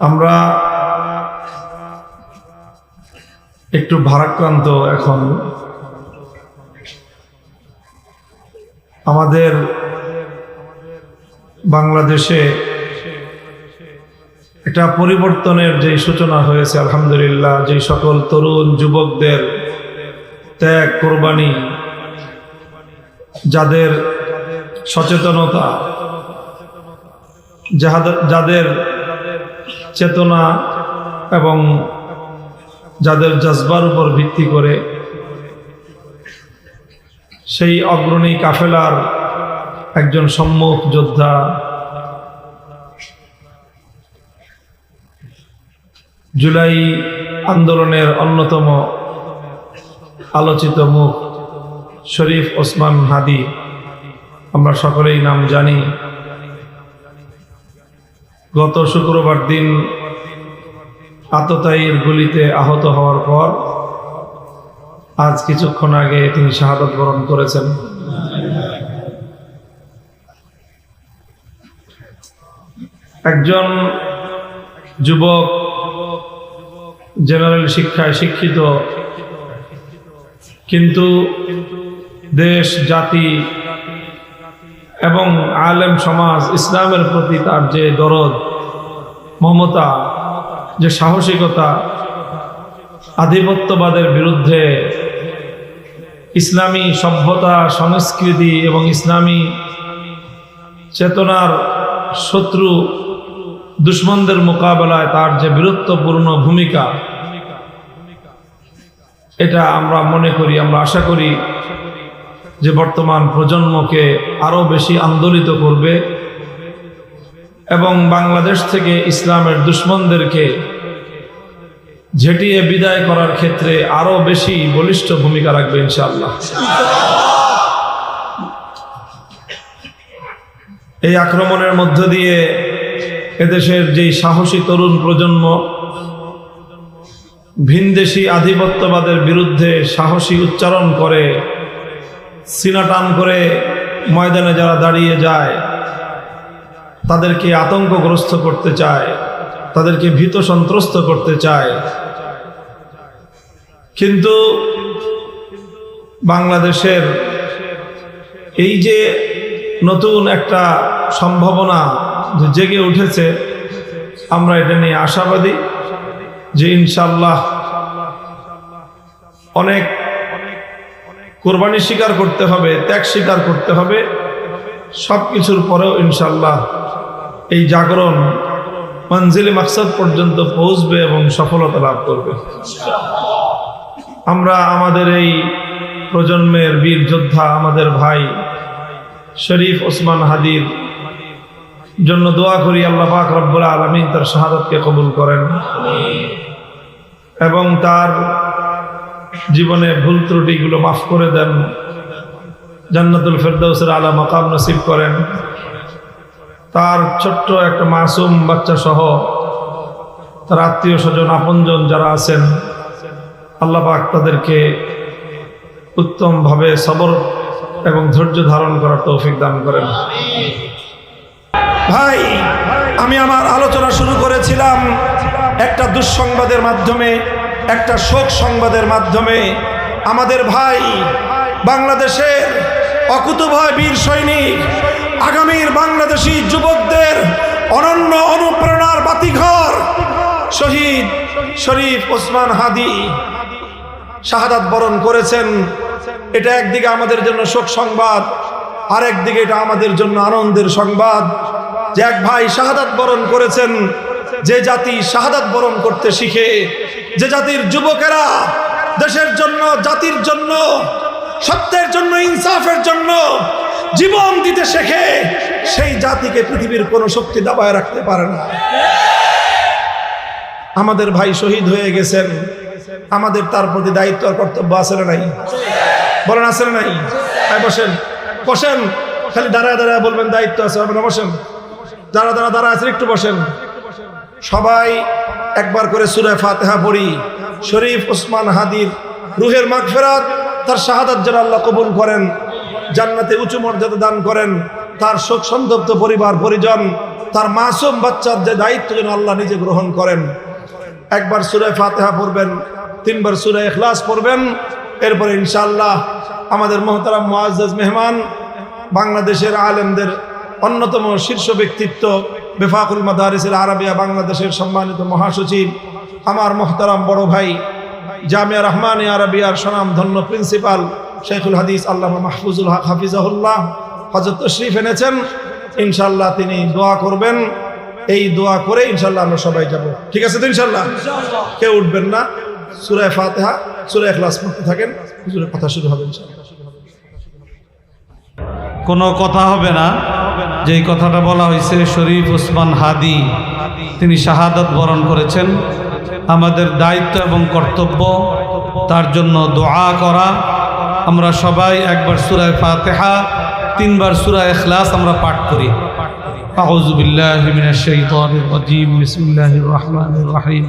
আমরা একটু ভারাক্রান্ত এখন। আমাদের বাংলাদেশে একটা পরিবর্তনের যে সূচনা হয়েছে, আলহামদুলিল্লাহ যে সকল তরুণ যুবকদের ত্যাগ, কোরবানি, যাদের সচেতনতা যাদের চেতনা এবং যাদের জজবার উপর ভিত্তি করে সেই অগ্রণী কাফেলার একজন সম্মুখ যোদ্ধা জুলাই আন্দোলনের অন্যতম আলোচিত মুখ শরীফ ওসমান হাদি। আমরা সকলেই নাম জানি। গত শুক্রবার দিন আততায়ীর গুলিতে আহত হওয়ার পর আজ কিছুক্ষণ আগে তিনি শাহাদত বরণ করেছেন। একজন যুবক জেনারেল শিক্ষায় শিক্ষিত, কিন্তু দেশ, জাতি এবং আলেম সমাজ ইসলামের প্রতি তার যে দরদ মমতা, যে সাহসিকতা, আধিপত্যবাদের বিরুদ্ধে ইসলামী সভ্যতা, সংস্কৃতি এবং ইসলামী চেতনার শত্রু দুশ্মনদের মোকাবেলায় তার যে বীরত্বপূর্ণ ভূমিকা, এটা আমরা মনে করি, আমরা আশা করি যে বর্তমান প্রজন্মকে আরও বেশি আন্দোলিত করবে। এবং বাংলাদেশ থেকে ইসলামের দুশ্মনদেরকে ঝেটিয়ে বিদায় করার ক্ষেত্রে আরও বেশি বলিষ্ঠ ভূমিকা রাখবে ইনশাআল্লাহ। এই আক্রমণের মধ্য দিয়ে এদেশের যেই সাহসী তরুণ প্রজন্ম, ভিনদেশি আধিপত্যবাদের বিরুদ্ধে সাহসী উচ্চারণ করে, সিনাটান করে ময়দানে যারা দাঁড়িয়ে যায় তাদেরকে আতঙ্কগ্রস্ত করতে চায়, তাদেরকে ভীত সন্ত্রস্ত করতে চায়। কিন্তু বাংলাদেশের এই যে নতুন একটা সম্ভাবনা জেগে উঠেছে, আমরা এটা নিয়ে আশাবাদী যে ইনশাল্লাহ অনেক কোরবানি স্বীকার করতে হবে, ত্যাগ স্বীকার করতে হবে। সব কিছুর পরেও ইনশাল্লাহ এই জাগরণ মঞ্জিলে মাকসাদ পর্যন্ত পৌঁছবে এবং সফলতা লাভ করবে। আমরা আমাদের এই প্রজন্মের বীর যোদ্ধা আমাদের ভাই শরীফ ওসমান হাদির জন্য দোয়া করি, আল্লাহ পাক রব্বুল আলমিন তার শাহাদতকে কবুল করেন এবং তার জীবনে ভুল ত্রুটিগুলো মাফ করে দেন। জান্নাতুল ফেরদৌসের আলা মাকাম নসিব করেন। তার ছোট্ট একটা মাসুম বাচ্চা সহ তার আত্মীয় স্বজন, আপনজন যারা আছেন, আল্লাহ পাক তাদেরকে উত্তমভাবে সবর এবং ধৈর্য ধারণ করার তৌফিক দান করেন। ভাই, আমি আমার আলোচনা শুরু করেছিলাম একটা দুঃসংবাদের মাধ্যমে, একটা শোক সংবাদের মাধ্যমে। আমাদের ভাই বাংলাদেশের অকুতভয় বীর সৈনিক, আগামীর বাংলাদেশি যুবকদের অনন্য অনুপ্রেরণার বাতিঘর, শহীদ শরীফ ওসমান হাদি। শাহাদাত বরণ করেছেন। এটা একদিকে আমাদের জন্য শোক সংবাদ আর একদিকে এটা আমাদের জন্য আনন্দের সংবাদ। যে এক ভাই শাহাদাত বরণ করেছেন, যে জাতি শাহাদাত বরণ করতে শিখে, যে জাতির যুবকেরা দেশের জন্য, জাতির জন্য সত্যের জন্য, ইনসাফের জন্য জীবন দিতে শেখে, সেই জাতিকে পৃথিবীর কোনো শক্তি দাবায় রাখতে পারে না। আমাদের ভাই শহীদ হয়ে গেছেন। আমাদের তার প্রতি দায়িত্ব আর কর্তব্য আছে নাই? বলেন, আছে নাই? বসেন। বসেন। খালি দাঁড়ায় দাঁড়ায় বলবেন, দায়িত্ব আছে না, বসেন। দাঁড়া দাঁড়া দাঁড়া আছেন, একটু বসেন। সবাই একবার করে সুরায় ফাতেহা পড়ি। শরীফ ওসমান হাদির রুহের মাগফেরাত তার শাহাদাত যেন আল্লাহ কবুল করেন, জান্নাতে উঁচু মর্যাদা দান করেন, তার শোক সন্তপ্ত পরিবার, পরিজন, তার মাসুম বাচ্চার যে দায়িত্ব যেন আল্লাহ নিজে গ্রহণ করেন। একবার সুরে ফাতেহা পড়বেন, তিনবার সুরে এখলাস পড়বেন, এরপরে ইনশাল্লাহ আমাদের মোহতারাম মুআজ্জাজ মেহমান, বাংলাদেশের আলেমদের অন্যতম শীর্ষ ব্যক্তিত্ব বেফাকুল মাদারিসের আরবিয়া বাংলাদেশের সম্মানিত মহাসচিব, আমার মোহতারাম বড় ভাই জামিয়া রহমান আরবিয়ার সনাম ধন্য প্রিন্সিপাল শেখুল হাদিস আল্লাহ মাহফুজুল হক হাফিজাহুল্লাহ হজরত তশরিফ এনেছেন। ইনশাল্লাহ তিনি দোয়া করবেন। এই দোয়া করে ইনশাল্লাহ আমরা সবাই যাব। ঠিক আছে তো ইনশাল্লাহ কেউ উঠবেন না। সুরায় ফাতেহা সুরায় ক্লাস পড়তে থাকেন। হুজুরের কথা শুরু হবে কোনো কথা হবে না। যেই কথাটা বলা হয়েছে শরীফ ওসমান হাদি তিনি শাহাদত বরণ করেছেন। আমাদের দায়িত্ব এবং কর্তব্য তার জন্য দোয়া করা আমরা সবাই একবার সুরায় ফাতেহা তিনবার সুরায় এখলাস আমরা পাঠ করি أعوذ بالله من الشيطان الرجيم بسم الله الرحمن الرحيم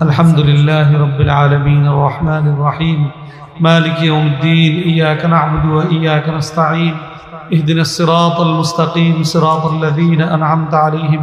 الحمد لله رب العالمين الرحمن الرحيم مالك يوم الدين إياك نعبد وإياك نستعين اهدنا الصراط المستقيم صراط الذين أنعمت عليهم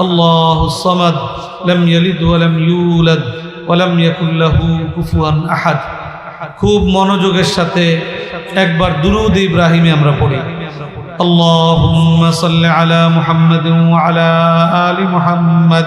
الله الصمد لم يلد ولم يولد ولم يكن له كفوا أحد খুব মনোযোগের সাথে একবার দুরুদ ইব্রাহিমে আমরা পড়ি اللهم صل على محمد وعلى آل محمد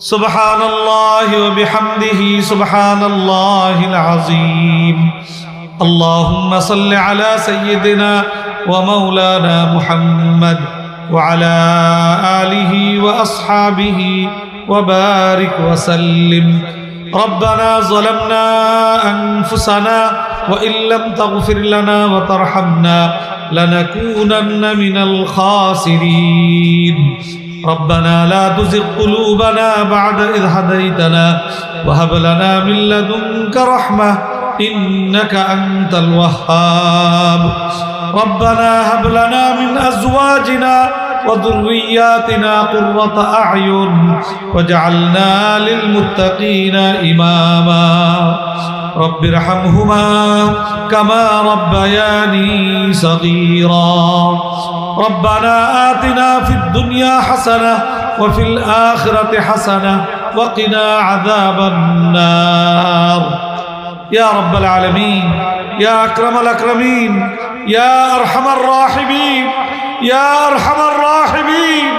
سبحان الله وبحمده سبحان الله العظيم. اللهم صل على سيدنا ومولانا محمد وعلى آله وأصحابه وبارك وسلم. ربنا ظلمنا أنفسنا وإن لم تغفر لنا وترحمنا لنكونن من الخاسرين. ربنا لا تزغ قلوبنا بعد إذ هديتنا وهب لنا من لدنك رحمة إنك أنت الوهاب. ربنا هب لنا من أزواجنا وذرياتنا قرة أعين وجعلنا للمتقين إماما. رب ارحمهما كما ربياني صغيرا. ربنا آتنا في الدنيا حسنة وفي الآخرة حسنة وقنا عذاب النار. يا رب العالمين يا أكرم الأكرمين يا أرحم الراحمين يا أرحم الراحمين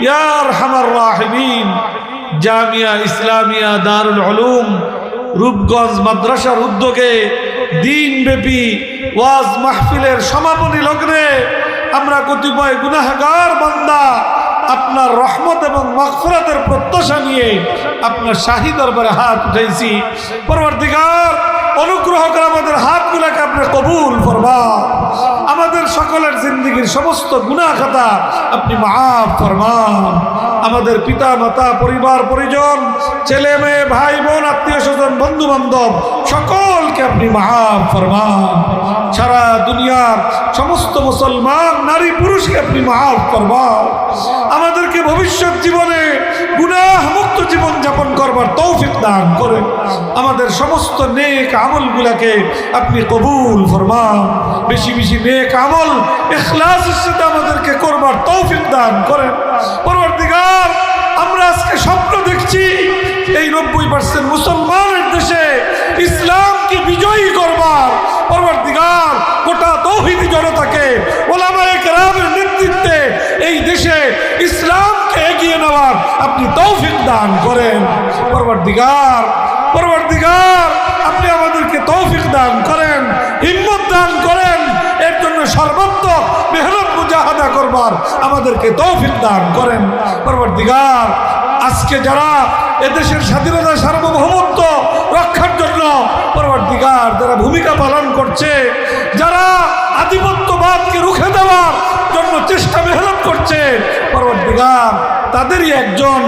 يا أرحم الراحمين. جامعة إسلامية دار العلوم রূপগঞ্জ মাদ্রাসার উদ্যোগে দিনব্যাপী ওয়াজ মাহফিলের সমাপনী লগ্নে আমরা কতিপয় গুনাহগার বান্দা আপনার রহমত এবং মগফরাতের প্রত্যাশা নিয়ে আপনার শাহী দরবারে হাত উঠেছি। পরবর্তীকার অনুগ্রহ করে আমাদের হাতগুলাকে আপনি কবুল ফরমা আমাদের সকলের জিন্দগির সমস্ত গুনাহ খাতা আপনি মাফ ফরমান। আমাদের পিতা, মাতা, পরিবার, পরিজন, ছেলে, মেয়ে, ভাই, বোন, আত্মীয় স্বজন বন্ধু বান্ধব সকলকে আপনি মাফ ফরমান। সারা দুনিয়ার সমস্ত মুসলমান, নারী, পুরুষকে আপনি মাফ ফরমান। আমাদেরকে ভবিষ্যৎ জীবনে গুনাহ মুক্ত জীবন যাপন করবার তৌফিক দান করেন। আমাদের সমস্ত নেক আমলগুলাকে আপনি কবুল ফরমান। বেশি বেশি নেক আমল ইখলাসের সাথে আমাদেরকে করবার তৌফিক দান করেন। পরবর্তীকার আমরা আজকে স্বপ্ন দেখছি এই নব্বই পার্সেন্ট মুসলমানের দেশে ইসলামকে বিজয়ী করবার। পরবর্তীকার গোটা তৌহিদি জনতাকে ওলামায়ে কেরামের নেতৃত্বে এই দেশে ইসলামকে এগিয়ে নেওয়ার আপনি তৌফিক দান করেন। পরবর্তীকার পরবর্তীকার আপনি আমাদেরকে তৌফিক দান করেন। সর্বত্র মেহনত মুজাহাদা করবার আমাদেরকে তৌফিক দান করেন। পরবর্তীকার, আজকে যারা এদেশের স্বাধীনতা সার্বভৌমত্ব রক্ষার জন্য পরবর্তীকার যারা ভূমিকা পালন করছে, যারা আধিপত্যবাদকে রুখে দেওয়ার জন্য চেষ্টা মেহনত করছে, পরবর্তীকার তাদেরই একজন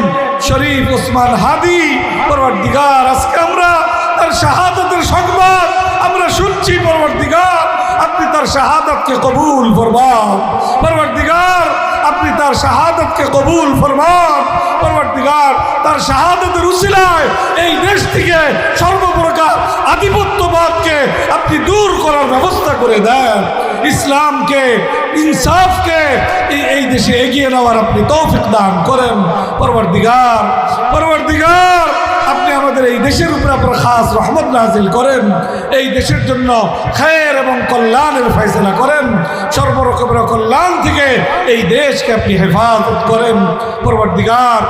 শরীফ ওসমান হাদি। পরবর্তীকার, আজকে আমরা তার শাহাদাতের সংবাদ আমরা শুনছি। পরবর্তীকার আপনি তার শাহাদতকে কবুল ফরমান। পরবর্তীকার, আপনি তার শাহাদতকে কবুল ফরমান। পরবর্তীকার, তার শাহাদাতের উসিলায় এই দেশ থেকে সর্বপ্রকার আধিপত্যবাদকে আপনি দূর করার ব্যবস্থা করে দেন। ইসলামকে, ইনসাফকে, এই- দেশে এগিয়ে নেওয়ার আপনি তৌফিক দান করেন। পরবর্তীকার আপনি আমাদের এই দেশের উপরে আপনার খাস রহমত নাজিল করেন, এই দেশের জন্য খায়ের এবং কল্যাণের ফয়সলা করেন, সর্বরকমের কল্যাণ থেকে এই দেশকে আপনি হেফাজত করেন। পরবর্তীকার,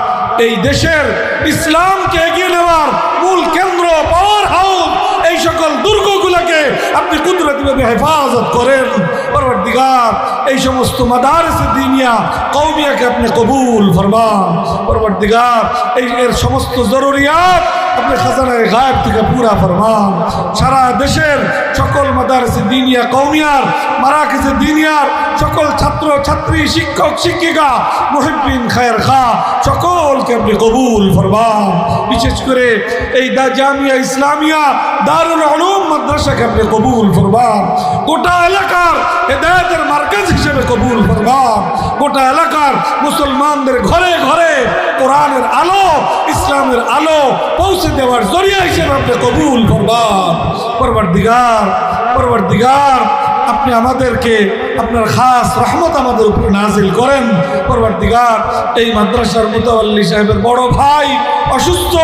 এই দেশের ইসলামকে এগিয়ে নেওয়ার মূল কেন্দ্র পাওয়ার হাউস এই সকল দুর্গগুলোকে আপনি কুদরতিভাবে হেফাজত করেন। পরবর্তীকার, এই সমস্ত মাদারস দিনিয়া কৌমিয়াকে আপনি কবুল ফরমান। পরবর্তীকার, এই এর সমস্ত জরুরিয়াত আপনি খাজানায় গায়েব থেকে পুরা ফরমান। সারা দেশের সকল মাদারসে দিনিয়া কৌমিয়ার মারাকিসে দিনিয়ার সকল ছাত্র, ছাত্রী, শিক্ষক, শিক্ষিকা মুহিবিন খায়ের খা, সকলকে আপনি কবুল ফরমান। বিশেষ করে এই দা জামিয়া ইসলামিয়া দারুল আলম মাদ্রাসাকে আপনি কবুল ফরমান? গোটা এলাকার হেদায়তের মার্কেজ হিসেবে কবুল ফরমান। গোটা এলাকার মুসলমানদের ঘরে ঘরে কোরআনের আলো, ইসলামের আলো পৌঁছে দেওয়ার জরিয়া হিসেবে আপনি কবুল ফরমান। পরবর্তীগার পরবর্তীগার আপনি আমাদেরকে আপনার খাস রহমত আমাদের উপরে নাজিল করেন। পরবর্তীগার এই মাদ্রাসার মুতাল্লি সাহেবের বড় ভাই অসুস্থ,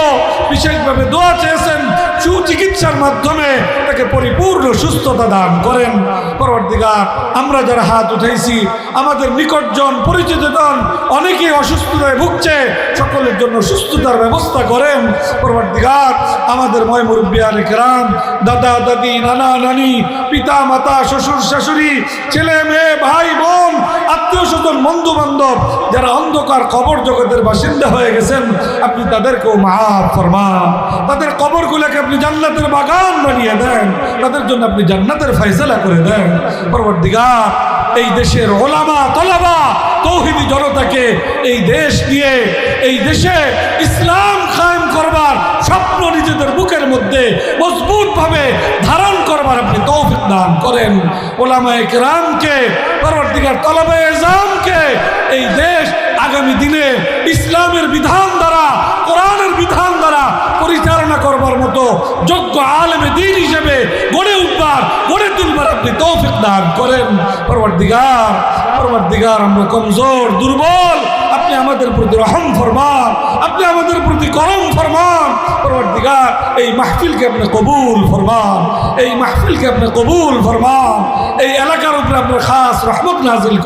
বিশেষভাবে দোয়া চেয়েছেন সুচিকিৎসার মাধ্যমে তাকে পরিপূর্ণ সুস্থতা দান করেন। পরবর্তীগার আমরা যারা হাত উঠাইছি, আমাদের নিকটজন পরিচিত জন অনেকেই অসুস্থতায় ভুগছে, সকলের জন্য সুস্থতার ব্যবস্থা করেন। পরবর্তীগার আমাদের ময় মুরব্বী আলিকরাম দাদা, দাদি, নানা, নানি, পিতা, মাতা, শ্বশুর, শাশুড়ি, ছেলে, মেয়ে, ভাই, বোন, আত্মীয় স্বজন বন্ধু বান্ধব যারা অন্ধকার কবর জগতের বাসিন্দা হয়ে গেছেন, আপনি তাদেরকেও মাফ ফরমান। তাদের কবরগুলোকে আপনি জান্নাতের বাগান বানিয়ে দেন, তাদের জন্য আপনি জান্নাতের ফয়সালা করে দেন। পরবর্তীকা এই দেশের ওলামা, তলাবা তৌহিদি জনতাকে এই দেশ দিয়ে, এই দেশে ইসলাম কায়েম করবার স্বপ্ন নিজেদের বুকের মধ্যে মজবুতভাবে ধারণ করবার আপনি তৌফিক দান করেন। ওলামায়ে কেরামকে, পরবর্তীকার তলাবে এজামকে এই দেশ আগামী দিনে ইসলামের বিধান দ্বারা, কোরআনের বিধান দ্বারা পরিচালনা করবার মতো যোগ্য আলেমে দিন হিসেবে গড়ে উঠবার, গড়ে তুলবার আপনি তৌফিক দান করেন। পরবর্তীকার পরবর্তীকার আমরা কমজোর, দুর্বল, আপনি আমাদের প্রতি রহম ফরমান, আপনি আমাদের প্রতি করম ফরমান। পরবর্তীকার, এই মাহফিলকে আপনি কবুল ফরমান, এই মাহফিলকে আপনি কবুল ফরমান, এই এলাকার উপরে আপনার খাস রহমত নাজিল